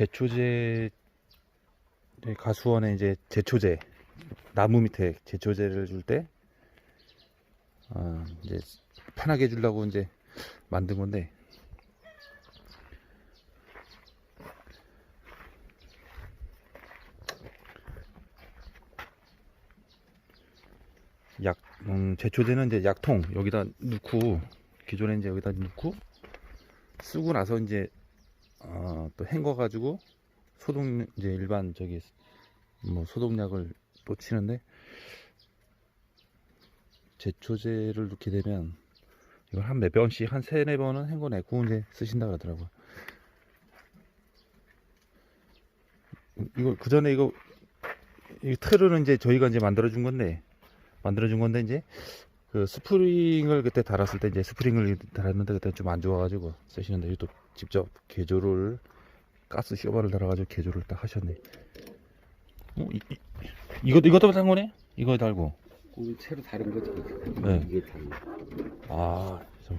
제초제 네, 가수원에 이제 제초제 나무 밑에 제초제를 줄때 어, 이제 편하게 해주려고 이제 만든 건데. 약 음, 제초제는 이제 약통 여기다 넣고 기존에 이제 여기다 넣고 쓰고 나서 이제 어, 또 헹궈 가지고 소독 이제 일반 저기 뭐 소독약을 또 치는데 제초제를 넣게 되면 이걸 한 몇 번씩 한 세네 번은 헹궈내고 이제 쓰신다 그러더라고요. 이거 그 전에 이거 이 틀은 이제 저희가 이제 만들어 준 건데 만들어 준 건데 이제 그 스프링을 그때 달았을 때 이제 스프링을 달았는데 그때 좀 안 좋아가지고 쓰시는데 또 직접 개조를 가스 쇼바를 달아가지고 개조를 딱 하셨네. 어, 이, 이, 이것도 이것도 단 거네? 이거 달고. 이게 새로 다른 거지. 네. 이게 다른 거. 아, 좀.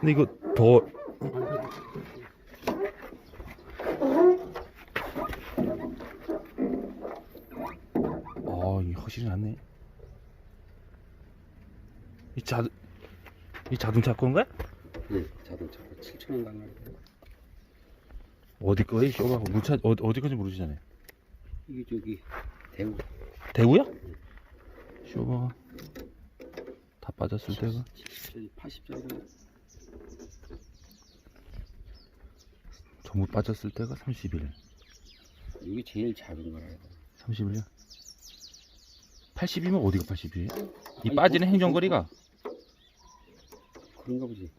근데 이거 더 아, 이 확실히 낫네. 이 자, 이 자동차 건가? 네, 자동차 7천 원 달라. 어디 거에 쇼가 무차 어, 어디 건지 모르시잖아요. 이게 저기 대우 대구야? 쇼가 다 빠졌을 때가 70짜리, 80짜리. 전부 빠졌을 때가 30일. 이게 제일 작은 거라. 30일이요? 80이면 어디가 80이에요? 이 아니, 빠지는 그- 행정거리가 그런가 보지.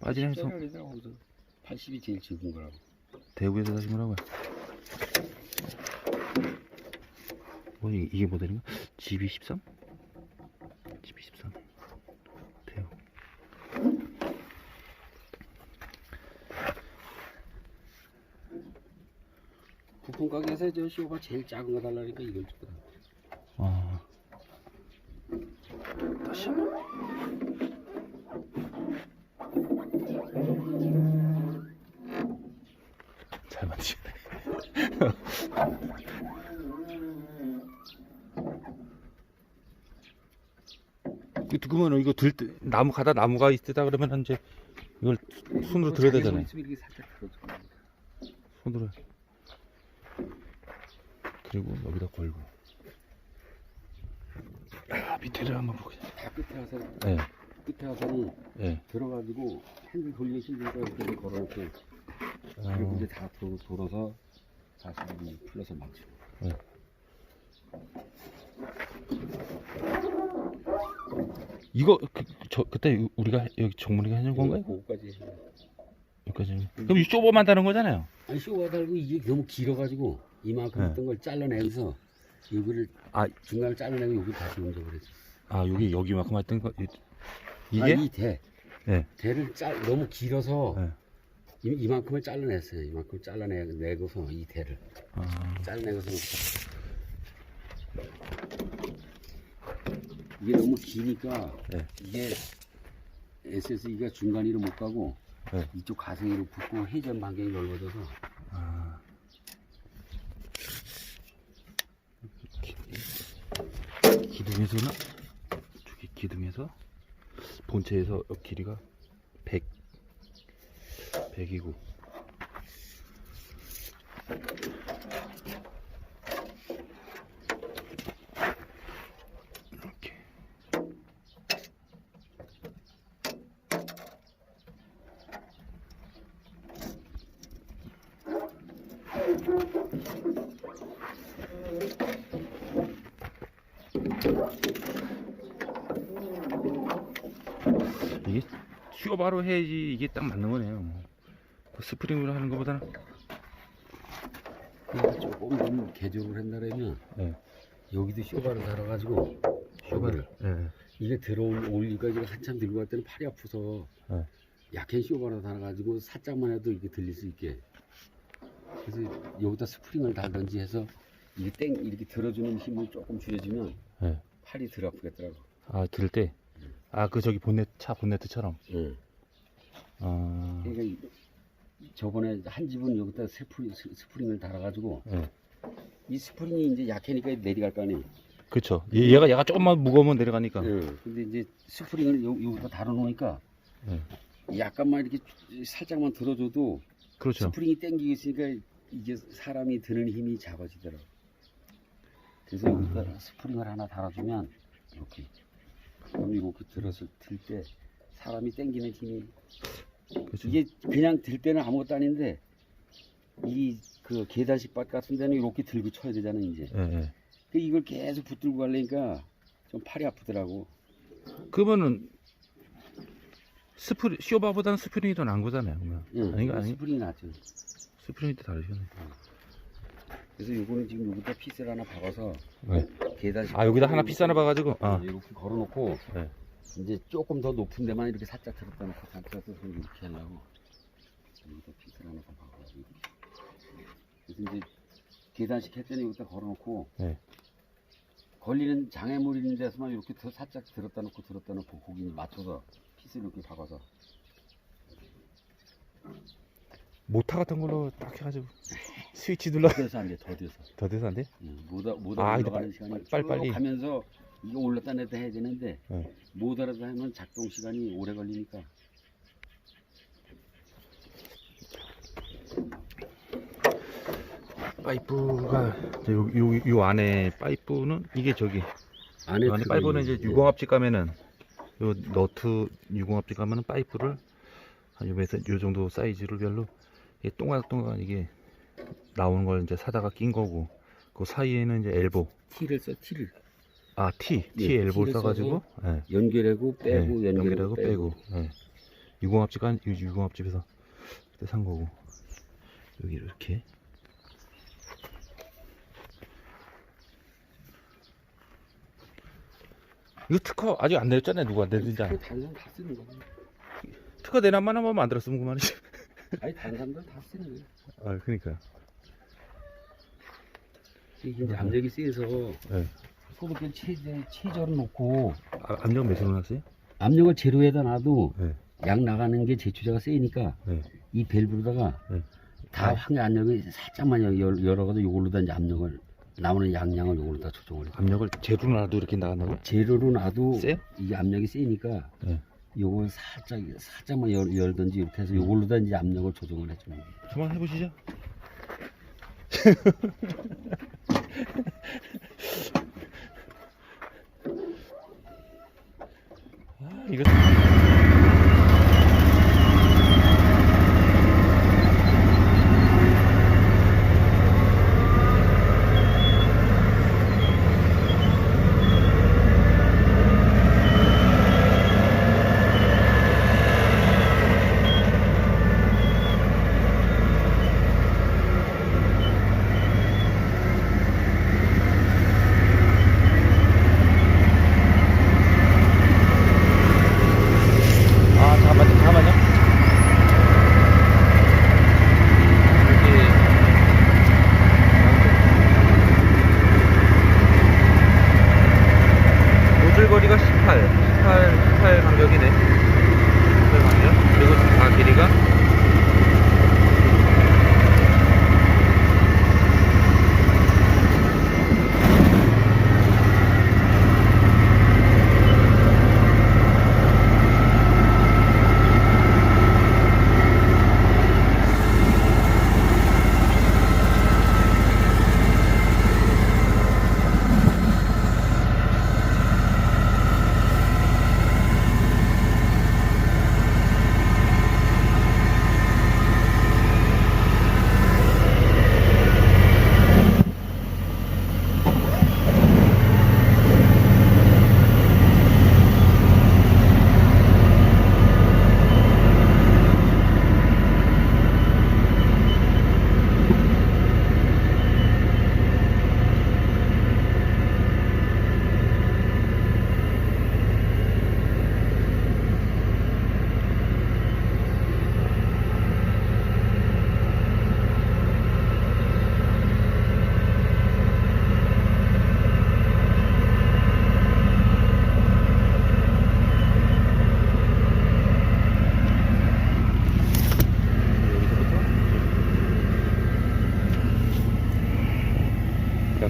빠지는 어디서 80이 제일 적은 거라고. 대구에서 사신 거라고요? 뭐 이게, 이게 모델인가? GB13? GB13 대구 부품 가게에서 저 쇼가 제일 작은 거 달라니까 이걸 주더라. 아 다시 한번 잘 만지네. 이거 그러면 이거 들 때, 나무 가다 나무가 있다 그러면 이제 이걸 손으로 들어야 되잖아요. 손으로. 그리고 여기다 걸고. 아 밑에를 한번 보게. 다 끝에 가서 네, 끝에 가서는 네. 들어가지고 핸들 힘들니까 이렇게 걸어놓고 그리고 어, 이제 다 돌, 돌아서 다시 이제 풀러서 맞추고. 이거 그, 저 그때 우리가 여기 정문이가 해준 건가요? 해. 여기까지 그럼 이 쇼버만 다는 거잖아요 아니 쇼가 달고 이게 너무 길어가지고 이만큼 네. 있던 걸 잘라내면서 여기를 아. 중간을 잘라내고 여기 다시 옮겨 버렸어. 아 여기 여기만큼 했던 거 이- 이게 아, 이 대. 네. 대를 짤 너무 길어서 네. 이, 이만큼을 잘라냈어요. 이만큼 잘라내고서 이 대를 아, 잘라내고서 이게 너무 기니까 네. 이게 SSE가 중간으로 못 가고 네. 이쪽 가생이로 붙고 회전 반경이 넓어져서 아. 기- 기둥에서는 저기 기둥에서 본체에서 옆 길이가 100 100이고 이렇게 이게 쇼바로 해야지 이게 딱 맞는 거네요. 그 스프링으로 하는 것보다는 그래서 조금 좀 개조를 한다면 네. 여기도 쇼바를 달아가지고 쇼바를 네. 이게 들어온 올리가 지금 한참 들고 갈 때는 팔이 아파서 네. 약한 쇼바를 달아가지고 살짝만 해도 이게 들릴 수 있게 그래서 여기다 스프링을 달든지 해서 이게 땡 이렇게 들어주는 힘을 조금 줄여주면 네. 팔이 덜 아프겠더라고. 아 들을 때. 아 그 저기 본넷 차 본네트처럼. 응. 아 그러니까 이- 저번에 한 집은 여기다 스프링, 스- 스프링을 달아가지고 예. 이 스프링이 이제 약하니까 내려갈 거 아니에요. 얘- 얘가, 얘가 조금만 무거우면 내려가니까. 예. 근데 이제 스프링을 요, 여기다 달아놓으니까 예. 약간만 이렇게 살짝만 들어줘도 그렇죠. 스프링이 땡기고 있으니까 이게 사람이 드는 힘이 작아지더라고. 그래서 여기다 스프링을 하나 달아주면 이렇게 그럼 이렇게 들었을 들 때 사람이 땡기는 힘이 그렇죠. 이게 그냥 들 때는 아무것도 아닌데 이 그 계단식 밭 같은 데는 이렇게 들고 쳐야 되잖아 이제. 예, 예. 그 이걸 계속 붙들고 가려니까 좀 팔이 아프더라고. 그러면은 스프링 쇼바보다는 스프링이 더 나은 거잖아요. 그러면. 응, 아닌가 아니? 스프링이 낫죠. 스프링이 더 다르시네. 그래서 요거는 지금 여기다 피스를 하나 박아서 네. 계단식. 아 여기다 하나 피스 하나 봐가지고. 아. 이렇게 걸어놓고 네. 이제 조금 더 높은 데만 이렇게 살짝 들었다 놓고 살짝 들어서 이렇게 하려고 여기다 피스를 하나 더 박아가지고. 그래서 이제 계단식 했더니 여기다 걸어놓고 네. 걸리는 장애물 있는 데서만 이렇게 더 살짝 들었다 놓고 들었다 놓고 거기 맞춰서 피스를 이렇게 박아서 모타 같은 걸로 딱 해가지고 스위치 눌러. 더 돼서 안 돼, 더 돼서. 더 돼서 안 돼? 응, 모다 모다 아, 올라가는 시간이 빨리- 쭉 빨리. 가면서 이거 올랐다 내렸다 해야 되는데 네. 모다라도 하면 작동 시간이 오래 걸리니까 파이프가 저 요, 요, 요 안에 파이프는 이게 저기 안에 요 안에 파이프는 이제 예. 유광합집 가면은 요 너트 유광합집 가면은 파이프를 한 요에서 요 정도 사이즈를 별로 이게 동글동글 이게 나오는 걸 이제 사다가 낀 거고 그 사이에는 이제 엘보 T를 써 T를 아 T. T 예, 엘보 써가지고? 예. 연결하고 빼고 예, 연결하고, 빼고, 예. 유광합집 간 유- 유광합집에서 그때 산 거고. 여기 이렇게. 이거 특허 아직 안 내렸잖아요 누가 내든지 안그 다른 사람 다 쓰는 거야 특허 내놔만 하면 만들었으면 그만이지 아니 다른 사람들 다 쓰는 거야 아 그러니까 이게 이제 압력이 세서 예. 소독기를 최저, 최저로 놓고 아, 압력 몇으로 놨어요? 압력을 제로에다 놔도 네. 양 나가는 게 제추자가 세니까 네. 이 밸브로다가 네. 다 아. 황해 압력이 살짝만 열- 열- 열어가지고 요걸로다 이제 압력을 나오는 양량을 요걸로 다 조정을 해. 압력을 제대로 놔도 이렇게 나간다고? 제로로 놔도 세요? 이게 압력이 세니까 네. 요걸 살짝 살짝만 열, 열든지 이렇게 해서 요걸로다 이제 압력을 조정을 해주는 거예요. 한번 해보시죠 이거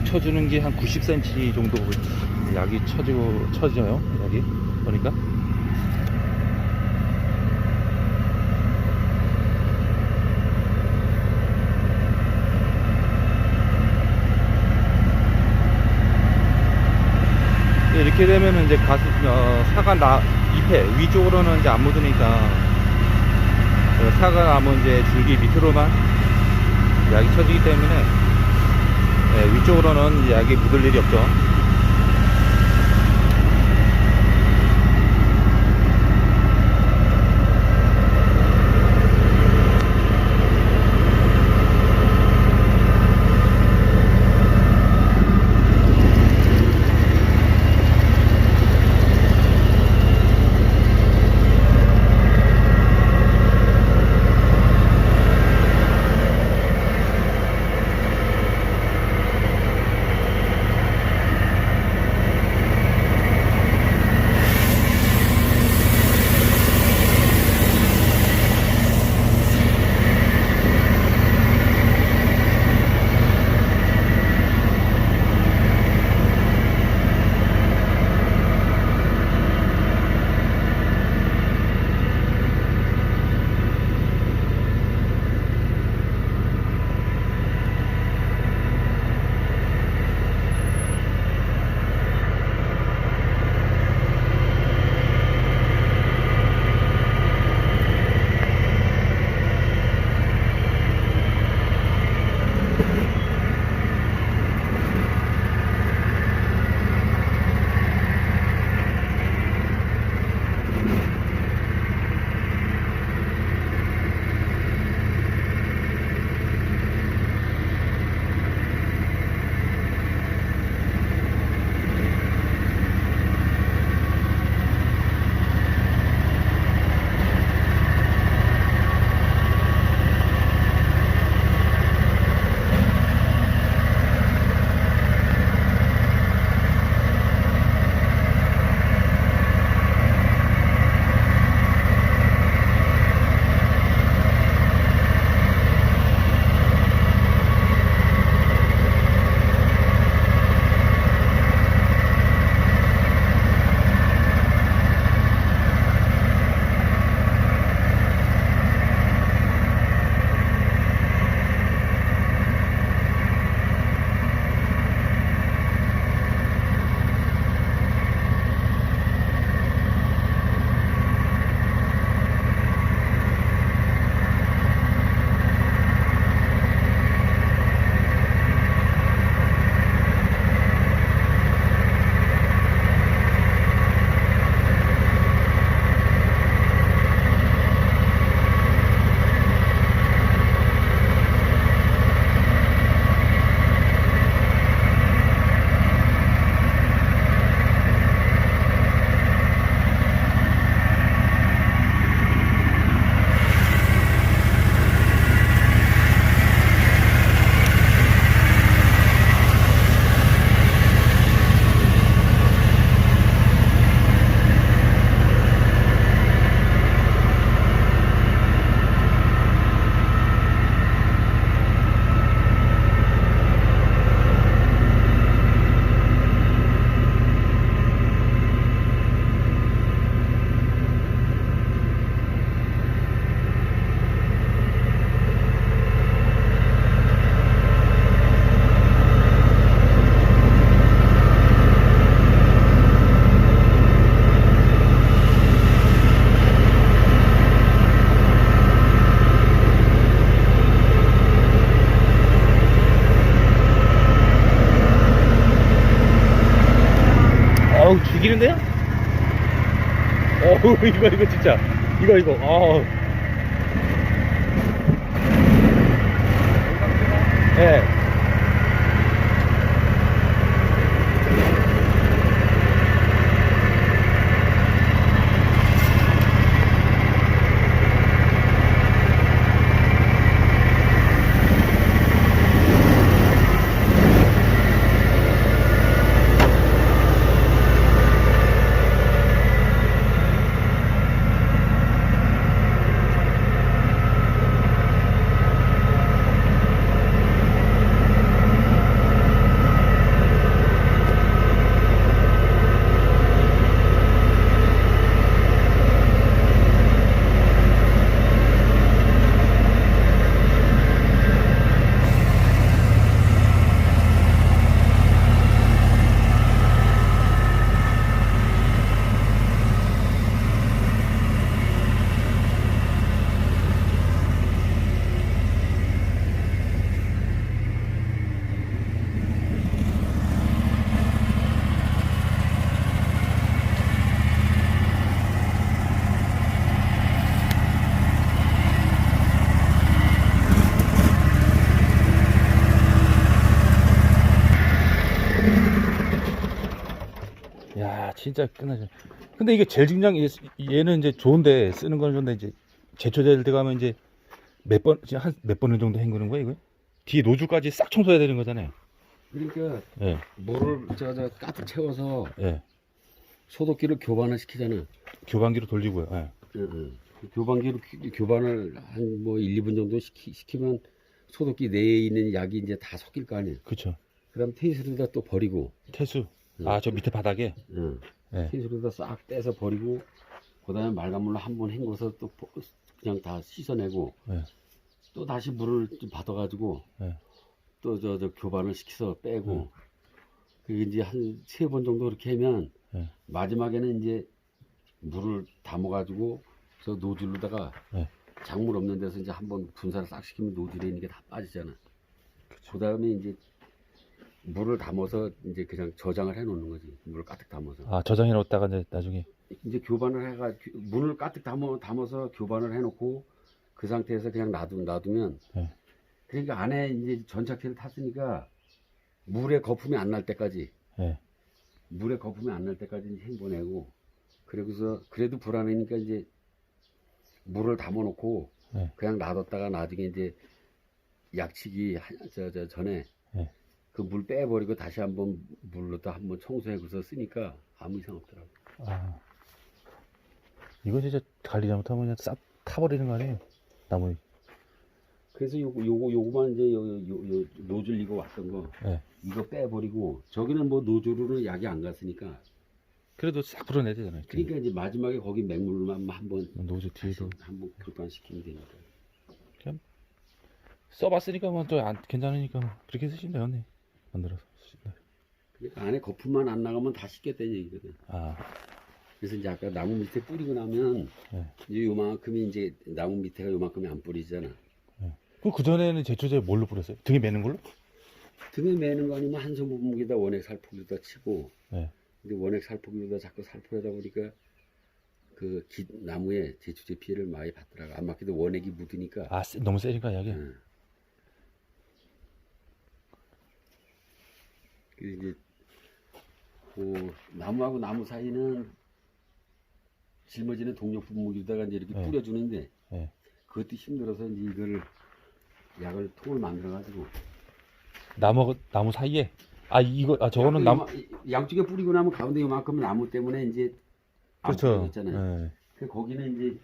쳐주는 게 한 90cm 정도 약이 쳐지고 쳐져요. 약이 보니까. 네, 이렇게 되면은 이제 가수 어, 사과 나 잎에 위쪽으로는 이제 안 묻으니까 어, 사과 나무 이제 줄기 밑으로만 약이 쳐지기 때문에 예, 위쪽으로는 약이 묻을 일이 없죠. 이거 이거 진짜. 이거 이거. 어우 예. 진짜 끝나죠. 근데 이게 젤 증장 얘- 얘는 이제 좋은데 쓰는 건 좋은데 이제 제초제를 들어가면 이제 몇 번, 한 몇번 정도 헹구는 거야 이거? 뒤에 노즐까지 싹 청소해야 되는 거잖아요. 그러니까 예, 물을 저, 저 가득 채워서 예. 소독기를 교반을 시키잖아. 교반기로 돌리고요. 예. 응, 응. 그 교반기로 기- 교반을 한 뭐 1, 2분 정도 시키, 시키면 소독기 내에 있는 약이 이제 다 섞일 거 아니야. 그쵸. 그다음 테이스로다 또 버리고. 태수. 응. 아, 저 밑에 바닥에? 응. 예. 테이스로다 싹 떼서 버리고 그다음에 맑은 물로 한 번 헹궈서 또 버- 그냥 다 씻어내고 예. 또 다시 물을 좀 받아가지고 예. 또저 저 교반을 시켜서 빼고 응. 그게 이제 한 세 번 정도 그렇게 하면 예. 마지막에는 이제 물을 담아가지고 저 노즐로다가 네. 작물 없는 데서 이제 한번 분사를 싹 시키면 노즐에 있는 게 다 빠지잖아. 그 다음에 이제 물을 담아서 이제 그냥 저장을 해 놓는 거지. 물을 가득 담아서. 아, 저장해 놓았다가 이제 나중에. 이제 교반을 해가 물을 가득 담아 담아서 교반을 해 놓고 그 상태에서 그냥 놔두 놔두면 네. 그러니까 안에 이제 전착기를 탔으니까 물에 거품이 안 날 때까지 예. 물에 거품이 안 날 때까지 이제 헹궈내고 그러고서 그래도 불안하니까 이제 물을 담아놓고 네. 그냥 놔뒀다가 나중에 이제 약치기 저, 저 전에 네. 그 물 빼버리고 다시 한번 물로 다 한번 청소해서 쓰니까 아무 이상 없더라고. 아. 이거 진짜 관리 잘못하면 그냥 싹 타버리는 거 아니에요? 나무. 그래서 요거 요거 요거만 이제 요, 요, 요 노즐 이거 왔던 거 예. 이거 빼버리고 저기는 뭐 노즐로는 약이 안 갔으니까 그래도 싹 불어내야 되잖아요. 그러니까 이제 마지막에 거기 맹물만 한번 노즈 뒤에도 한번 교반시키면 되니까. 써봤으니까 뭐또안 괜찮으니까 뭐 그렇게 쓰시면 돼요, 네. 만들어서 쓰신다. 안에 거품만 안 나가면 다 씻겠다는 얘기거든. 아, 그래서 이제 아까 나무 밑에 뿌리고 나면 네. 이제 요만큼이 이제 나무 밑에가 요만큼이 안 뿌리잖아. 그럼 그 전에는 제초제 뭘로 뿌렸어요? 등에 매는 걸로? 등에 매는 거 아니면 한 손 부분기다 원액 살포기다 치고 네. 근데 원액 살포기보다 자꾸 살포하다 보니까 그 기- 나무에 제초제 피해를 많이 받더라고. 안 맞게도 원액이 묻으니까. 아, 세- 너무 세니까 약이. 응. 이제 그 나무하고 나무 사이는 짊어지는 동력 분무기다가 이제 이렇게 네. 뿌려주는데 네. 그것도 힘들어서 이제 이거를 약을 통을 만들어 가지고 나무 나무 사이에. 아, 이거 아 저거는 나무 양쪽에 뿌리고 나면 가운데 요만큼 나무 때문에 이제 안 그렇죠. 뿌려졌잖아요. 네. 그 거기는 이제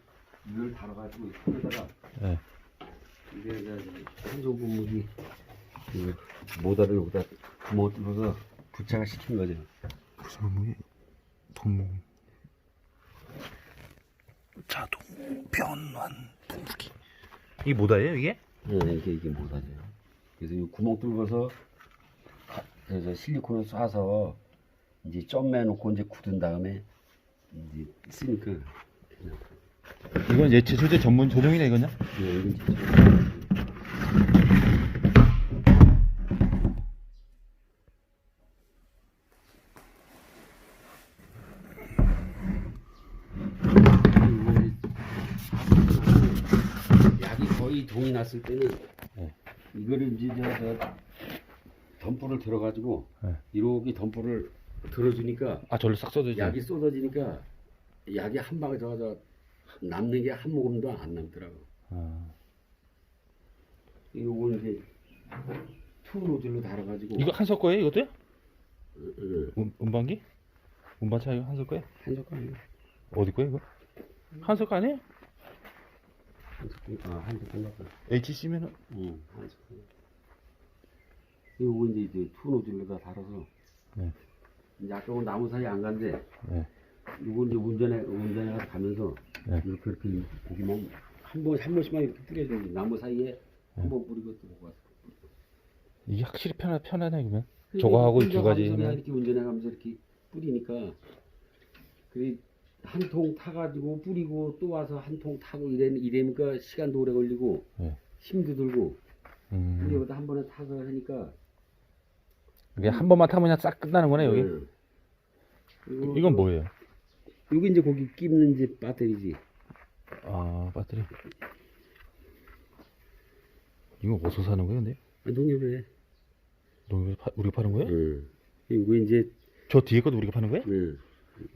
이걸 달아가지고 손에다가 네. 이게 한종 분무기 그 모다를 여기다 구멍 뚫어서 부착을 시킨 거죠. 무슨 분무기? 분무. 자동 변환 분무기. 이게 뭐다예요, 이게? 네, 이게 이게 모다죠. 그래서 이 구멍 뚫어서 가- 그래서 실리콘을 쏴서 이제 점 매 놓고 이제 굳은 다음에 이제 쓰니까 이건 제초제 전문 조종이네 이거냐? 네, 이건 진짜 약이 거의 났을 때는 네. 이거를 이제 저, 저 덤불을 들어가지고 네. 이렇게 덤불을 들어주니까 아, 절로 싹 써도 약이 쏟아지니까 약이 한 방에 저, 저 남는 게 한 모금도 안 남더라고. 아. 요거 이제 투 노즐로 달아가지고 이거 한석 거예요, 이것도요? 응, 응. 음, 음반기? 음반 차 이거 한석 거예요? 한 젓갈 어디 거예요, 이거? 한석 거 아니에요? 아한 HC면은 응한 젓갈 요거 이제 이제 투 노즐로다 달아서 네. 이제 아까 나무 사이 안 간데 네. 요거 이제 운전해 운전해 가서 가면서 네. 이렇게 이렇게 고기만 한 번 한 번씩만 이렇게 뿌려주는 거지. 나무 사이에 한 번 뿌리고 또 와서 이게 확실히 편하, 편하네, 그러면. 저거 하고 두 가지는- 이렇게 운전해 가면서 이렇게 뿌리니까 그 한 통 타가지고 뿌리고 또 와서 한 통 타고 이래 이래니까 시간도 오래 걸리고 네. 힘도 들고 음. 여기다 한 번에 타서 하니까 이게 한 번만 타면 그냥 싹 끝나는 거네, 여기? 응. 그리고 이건 또 뭐예요? 여기 이제 거기 끼는 이제 배터리지 아, 배터리. 이거 어디서 사는 거예요, 근데? 농협에 너 이거 파- 우리가 파는 거예요? 응. 이거 이제 저 뒤에 것도 우리가 파는 거예요? 응.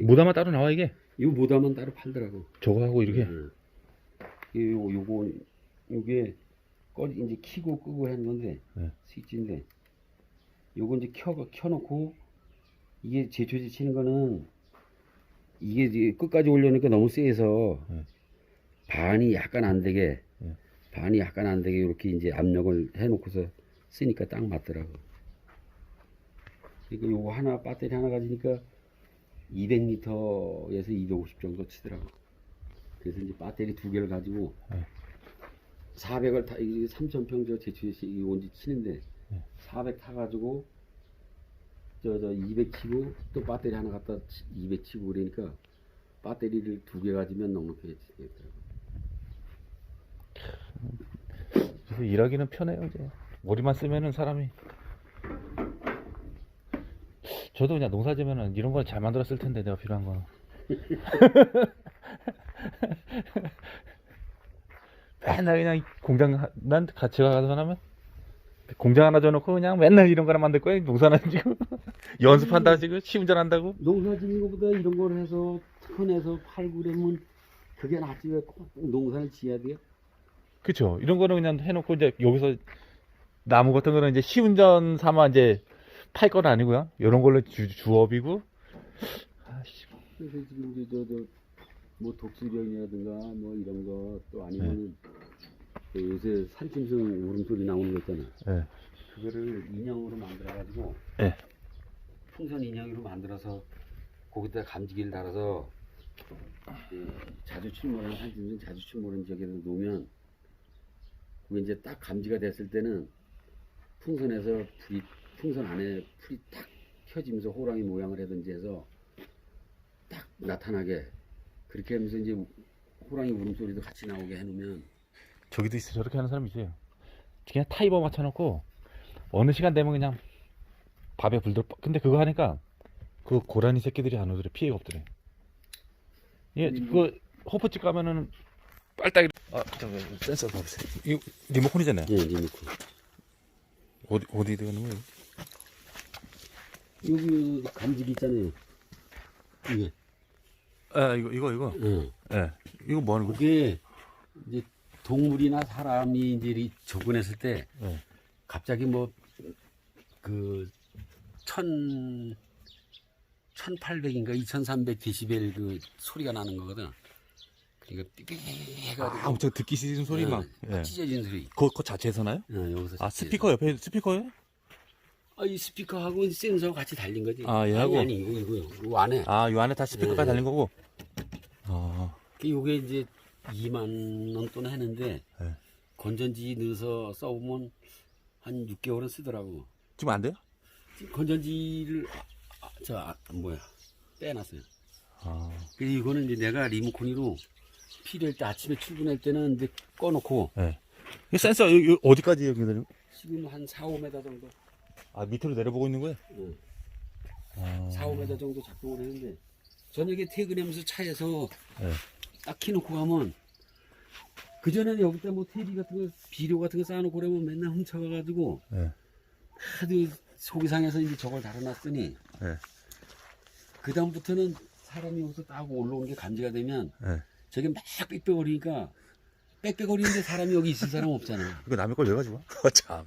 모다마 따로 나와 이게 이거 못하면 따로 팔더라고. 저거 하고 이렇게 응. 이 요거 요거 요게 꺼 이제 키고 끄고 하는 건데 네. 스위치인데 요거 이제 켜 켜놓고 이게 제초제 치는 거는 이게 이제 끝까지 올려놓으니까 너무 세서 네. 반이 약간 안 되게 네. 반이 약간 안 되게 이렇게 이제 압력을 해놓고서 쓰니까 딱 맞더라고. 그러니까 요거 하나 배터리 하나 가지니까 200리터에서 250 정도 치더라고. 그래서 이제 배터리 두 개를 가지고 네. 400을 타, 이게 3,000평 저 제초시 이거 온지 치는데 네. 400 타가지고 저, 저 200 치고 또 배터리 하나 갖다 200 치고 그러니까 배터리를 두 개 가지면 넉넉해지더라고. 그래서 일하기는 편해요 이제 머리만 쓰면은 사람이 저도 그냥 농사 지면은 이런 걸 잘 만들었을 텐데 내가 필요한 거. 맨날 그냥 공장 하- 난 같이 가서 하면 공장 하나 줘놓고 그냥 맨날 이런 거나 만들 거야 농사나 지고. 연습한다 지금? 시운전 한다고? 농사 짓는 것보다 이런 걸 해서 턴해서 팔고 그러면 그게 낫지 왜 꼭 농사를 지어야 돼요? 그쵸. 이런 거는 그냥 해놓고 이제 여기서 나무 같은 거는 이제 시운전 삼아 이제 팔 건 아니고요 이런 걸로 주, 주업이고 아씨 그래서 지금 이제 저 저 뭐 독수령이라든가 뭐 이런 거 또 아니면은 그 요새 산짐승 울음소리 나오는 거 있잖아. 예. 그거를 인형으로 만들어 가지고 예. 풍선 인형으로 만들어서 거기다 감지기를 달아서 그 자주 출몰하는 산짐승 자주 출몰하는 지역에서 놓으면 그게 이제 딱 감지가 됐을 때는 풍선에서 불이 풍선 안에 불이 딱 켜지면서 호랑이 모양을 하든지 해서 딱 나타나게 그렇게 하면서 이제 호랑이 울음소리도 같이 나오게 해놓으면 저기도 있어 저렇게 하는 사람이 있어요. 그냥 타이머 맞춰놓고 어느 시간 되면 그냥 밥에 불 들어. 근데 그거 하니까 그 고라니 새끼들이 안 오더래. 피해가 없더래. 예 그거 호프집 가면은 빨딱이 아 잠깐 센서 봐보세요. 이거 리모컨이잖아요. 예, 리모컨. 어디 어디 되는 거예요 여기 감지기 있잖아요 이게 아 이거 이거 이거 응. 예 이거 뭐 하는 거지 그게 이제 동물이나 사람이 이제 이 접근했을 때 예. 갑자기 뭐 그 천, 1800인가 2300 데시벨 그 소리가 나는 거거든. 그러니까 삐삐 해가지고 아 엄청 듣기 싫은 소리 예, 막 예. 찢어진 소리. 그거, 그거 자체에서 나요? 어, 여기서 아. 스피커 옆에 스피커에? 아, 이 스피커하고 센서가 같이 달린 거지. 아, 얘하고? 아니, 아니 이거 이거 이 안에. 아 요 안에 다 스피커가 네. 달린 거고 아 그 요게 이제 2만 원돈 했는데 네. 건전지 넣어서 써보면 한 6개월은 쓰더라고. 지금 안 돼요? 지금 건전지를 아, 아, 저 아, 뭐야 빼놨어요. 아 그래서 이거는 이제 내가 리모컨으로 필요할 때 아침에 출근할 때는 이제 꺼놓고 네. 이 센서 여기, 여기 어디까지 거? 지금 한 4, 5m 정도, 아 밑으로 내려보고 있는 거예요? 응. 아, 4, 5m 정도 작동을 했는데 저녁에 퇴근하면서 차에서 네. 딱 키놓고 가면 그 전에는 여기다 뭐 테이비 같은 거, 비료 같은 거 쌓아놓고 그러면 맨날 훔쳐가가지고 네. 하도 소기상에서 이제 저걸 달아놨으니 네. 그 다음부터는 사람이 여기서 딱 올라오는 게 감지가 되면 네. 저게 막 빽빽거리니까 빽빽거리는데 사람이 여기 있을 사람 없잖아. 이거 남의 걸 왜 가지고 와? 어, 참.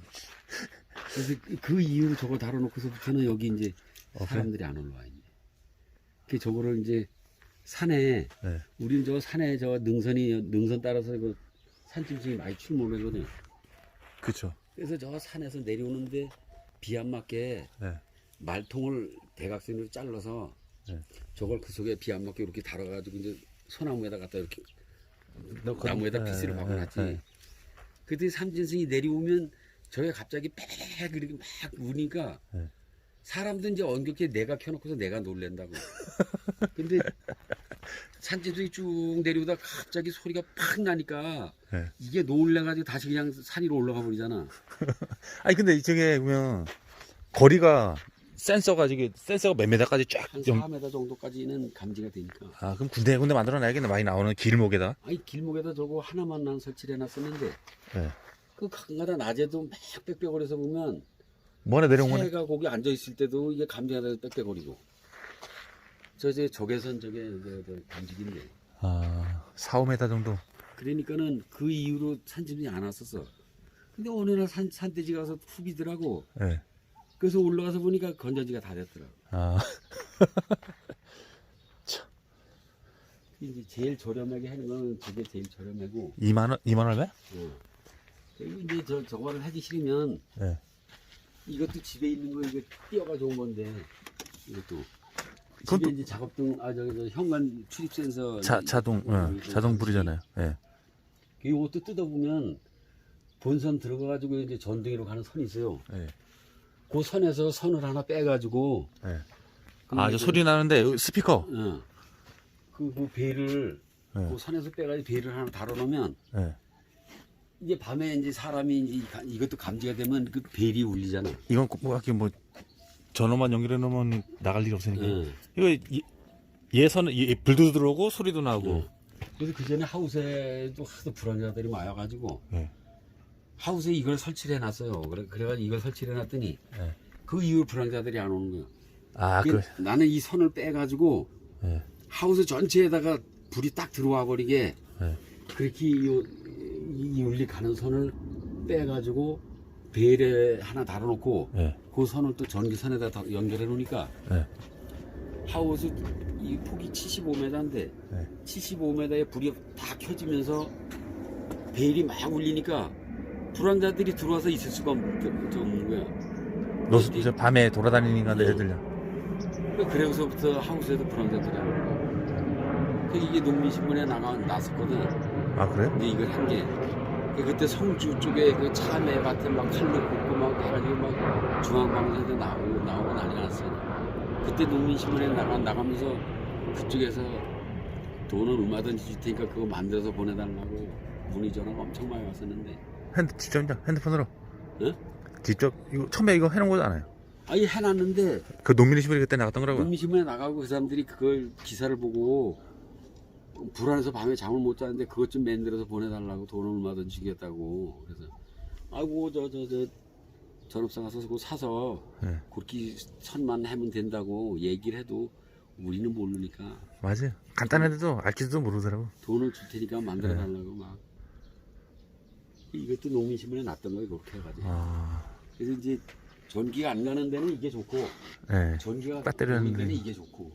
그래서 그- 그 이후 저걸 달아놓고서부터는 여기 이제 어, 사람들이 안 올라와 이제. 그 저거를 이제 산에 네. 우리는 저 산에 저 능선이 능선 따라서 그 산짐승이 많이 출몰하거든요. 그쵸. 그래서 저 산에서 내려오는데 비 안 맞게 네. 말통을 대각선으로 잘라서 네. 저걸 그 속에 비 안 맞게 이렇게 달아가지고 이제 소나무에다 갖다 이렇게 나무에다 네, 피스를 네, 박아놨지. 네. 그때 삼진승이 내려오면 저게 갑자기 빽 이렇게 막 우니까 네. 사람들 이제 엉겹게 내가 켜놓고서 내가 놀랜다고. 근데 산짐승이 쭉 내려오다 갑자기 소리가 팍 나니까 네. 이게 놀래가지고 다시 그냥 산 위로 올라가 버리잖아. 아니 근데 이쪽에 보면 거리가 센서가 지금 센서가 몇 메다까지 쫙한 연... 4m 정도까지는 감지가 되니까. 아 그럼 군데 군데 만들어 놔야겠네 많이 나오는 길목에다 아니 길목에다 저거 하나만 난 설치를 해놨었는데 네. 그 가끔가다 낮에도 막 빽빽거려서 보면 뭐 하나 내려온 거네 새가 거기 앉아 있을 때도 이게 돼서 빽빽거리고 저제 적외선 저게 저, 저 단지기인데. 아, 4, 5m 정도. 그러니까는 그 이후로 산짐이 안 왔었어. 근데 어느 날 산, 산돼지 가서 후비더라고. 예. 그래서 올라가서 보니까 건전지가 다 됐더라고. 아, 이제 제일 저렴하게 하는 거는 저게 제일 저렴하고. 2만 원, 2만 얼마? 어. 그리고 이제 저, 저거를 하기 싫으면 예. 이것도 집에 있는 거 이거 띄어가 좋은 건데 이것도 집에 또- 이제 작업등 아 저기 저 현관 출입 센서 자, 자동, 어, 자동. 불이잖아요. 예. 이것도 뜯어보면 본선 들어가가지고 이제 전등이로 가는 선이 있어요. 예. 그 선에서 선을 하나 빼가지고 예. 아, 저 이제- 소리 나는데, 여기 스피커. 어. 그, 그 베일을 예. 그 선에서 빼가지고 베일을 하나 달아놓으면 예. 이제 밤에 이제 사람이 이제 가- 이것도 감지가 되면 그 베일이 울리잖아. 이건 꼭 뭐, 하긴 뭐, 전원만 연결해 놓으면 나갈 일이 없으니까. 어. 이거, 이- 얘선은, 이- 불도 들어오고, 소리도 나고. 어. 그래서 그 전에 하우스에도 하도 불안자들이 와가지고 예. 하우스에 이걸 설치를 해놨어요. 그래, 그래가지고 이걸 설치를 해놨더니 예. 그 이후로 불안자들이 안 오는 거야. 아, 그 그, 나는 이 선을 빼가지고 예. 하우스 전체에다가 불이 딱 들어와 버리게 예. 그렇게 이, 이 윤리 가는 선을 빼가지고 베일에 하나 달아놓고 예. 그 선을 또 전기선에다 다 연결해 놓으니까 예. 하우스 이 폭이 75m인데 네. 75m에 불이 다 켜지면서 베일이 막 울리니까 불황자들이 들어와서 있을 수가 없- 없는 거야. 노스, 저 밤에 돌아다니는 건데, 애들요. 그러니까 그래서부터 하우스에도 불황자들이 안 오고. 그 이게 농민신문에 나가 났었거든. 아, 그래요? 근데 이걸 한 게. 그 그때 성주 쪽에 그 참외 밭에 막 칼로 굽고 막 해가지고 막 중앙방송에도 나오고 나오고 난리가 났어요. 그때 농민신문에 나가 나가면서 그쪽에서 돈을 얼마든지 줄 테니까 그거 만들어서 보내달라고 문의 전화가 엄청 많이 왔었는데. 핸드, 직접, 이제 핸드폰으로. 응? 직접, 이거, 처음에 이거 해놓은 거잖아요. 아니 해놨는데 그 시골이 그때 나갔던 거라고요. 농민신문에 나가고 그 사람들이 그걸 기사를 보고 불안해서 밤에 잠을 못 자는데 그것 좀 만들어서 보내달라고 돈을 얼마든지 주겠다고 그래서 아이고 저 저 저 전업사 가서 그거 사서 예. 그렇게 선만 하면 된다고 얘기를 해도 우리는 모르니까 맞아요. 간단한데도 알지도 모르더라고. 돈을 줄 테니까 만들어 달라고 막 이것도 농민신문에 났던 거예요 그렇게 해가지고 아, 그래서 이제 전기가 안 가는 데는 이게 좋고 예. 전기가 배터리 가는 데는. 이게 좋고